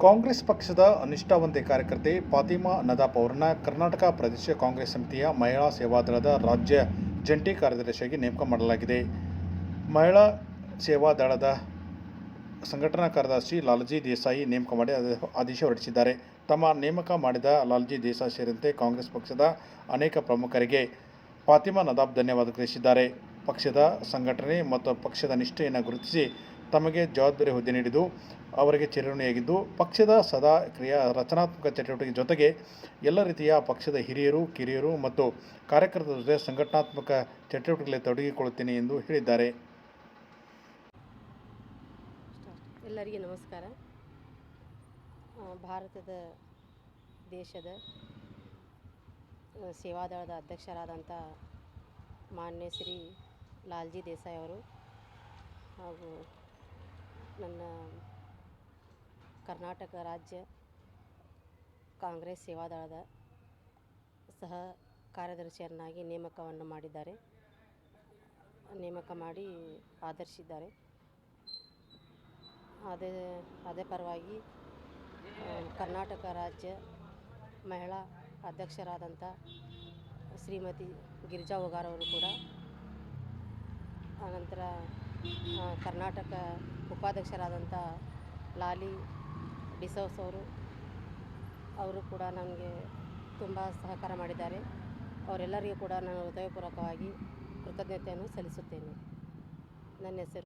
ಕಾಂಗ್ರೆಸ್ ಪಕ್ಷದ ಅನಿಷ್ಠಾವಂತೆ ಕಾರ್ಯಕರ್ತೆ ಫಾತಿಮಾ ನದಾಪ್ ಅವರನ್ನ ಕರ್ನಾಟಕ ಪ್ರದೇಶ ಕಾಂಗ್ರೆಸ್ ಸಮಿತಿಯ ಮಹಿಳಾ ಸೇವಾದಳದ ರಾಜ್ಯ ಜಂಟಿ ಕಾರ್ಯದರ್ಶಿಯಾಗಿ ನೇಮಕ ಮಾಡಲಾಗಿದೆ. ಮಹಿಳಾ ಸೇವಾದಳದ ಸಂಘಟನಾ ಕಾರ್ಯದರ್ಶಿ ಲಾಲ್ಜಿ ದೇಸಾಯಿ ನೇಮಕ ಮಾಡಿ ಆದ- ಆದೇಶ ಹೊರಡಿಸಿದ್ದಾರೆ. ತಮ್ಮ ನೇಮಕ ಮಾಡಿದ ಲಾಲ್ಜಿ ದೇಸಾಯಿ ಸೇರಿದಂತೆ ಕಾಂಗ್ರೆಸ್ ಪಕ್ಷದ ಅನೇಕ ಪ್ರಮುಖರಿಗೆ ಫಾತಿಮಾ ನದಾಬ್ ಧನ್ಯವಾದ ತಿಳಿಸಿದ್ದಾರೆ. ಪಕ್ಷದ ಸಂಘಟನೆ ಮತ್ತು ಪಕ್ಷದ ನಿಷ್ಠೆಯನ್ನು ಗುರುತಿಸಿ ತಮಗೆ ಜವಾಬ್ದಾರಿ ಹುದ್ದೆ ನೀಡಿದ್ದು, ಅವರಿಗೆ ಚಿರಋಣಿಯಾಗಿದ್ದು, ಪಕ್ಷದ ಸದಾ ಕ್ರಿಯಾ ರಚನಾತ್ಮಕ ಚಟುವಟಿಕೆ ಜೊತೆಗೆ ಎಲ್ಲ ರೀತಿಯ ಪಕ್ಷದ ಹಿರಿಯರು, ಕಿರಿಯರು ಮತ್ತು ಕಾರ್ಯಕರ್ತರ ಜೊತೆ ಸಂಘಟನಾತ್ಮಕ ಚಟುವಟಿಕೆಗಳಲ್ಲಿ ತೊಡಗಿಕೊಳ್ಳುತ್ತೇನೆ ಎಂದು ಹೇಳಿದ್ದಾರೆ. ಎಲ್ಲರಿಗೆ ನಮಸ್ಕಾರ. ಭಾರತದ ದೇಶದ ಸೇವಾದಳದ ಅಧ್ಯಕ್ಷರಾದಂಥ ಮಾನ್ಯ ಶ್ರೀ ಲಾಲ್ಜಿ ದೇಸಾಯಿ ಅವರು ಹಾಗೂ ನನ್ನ ಕರ್ನಾಟಕ ರಾಜ್ಯ ಕಾಂಗ್ರೆಸ್ ಸೇವಾದಳದ ಸಹ ಕಾರ್ಯದರ್ಶಿಯನ್ನಾಗಿ ನೇಮಕವನ್ನು ಮಾಡಿದ್ದಾರೆ. ನೇಮಕ ಮಾಡಿ ಆದರ್ಶಿದ್ದಾರೆ ಅದೇ ಅದೇ ಪರವಾಗಿ ಕರ್ನಾಟಕ ರಾಜ್ಯ ಮಹಿಳಾ ಅಧ್ಯಕ್ಷರಾದಂಥ ಶ್ರೀಮತಿ ಗಿರಿಜಾ ಒಗಾರವರು ಕೂಡ ಆನಂತರ ಕರ್ನಾಟಕ ಉಪಾಧ್ಯಕ್ಷರಾದಂಥ ಲಾಲಿ ಡಿಸೋಸ್ ಅವರು ಅವರು ಕೂಡ ನಮಗೆ ತುಂಬ ಸಹಕಾರ ಮಾಡಿದ್ದಾರೆ. ಅವರೆಲ್ಲರಿಗೂ ಕೂಡ ನಾನು ಹೃದಯಪೂರ್ವಕವಾಗಿ ಕೃತಜ್ಞತೆಯನ್ನು ಸಲ್ಲಿಸುತ್ತೇನೆ. ನನ್ನ ಹೆಸರು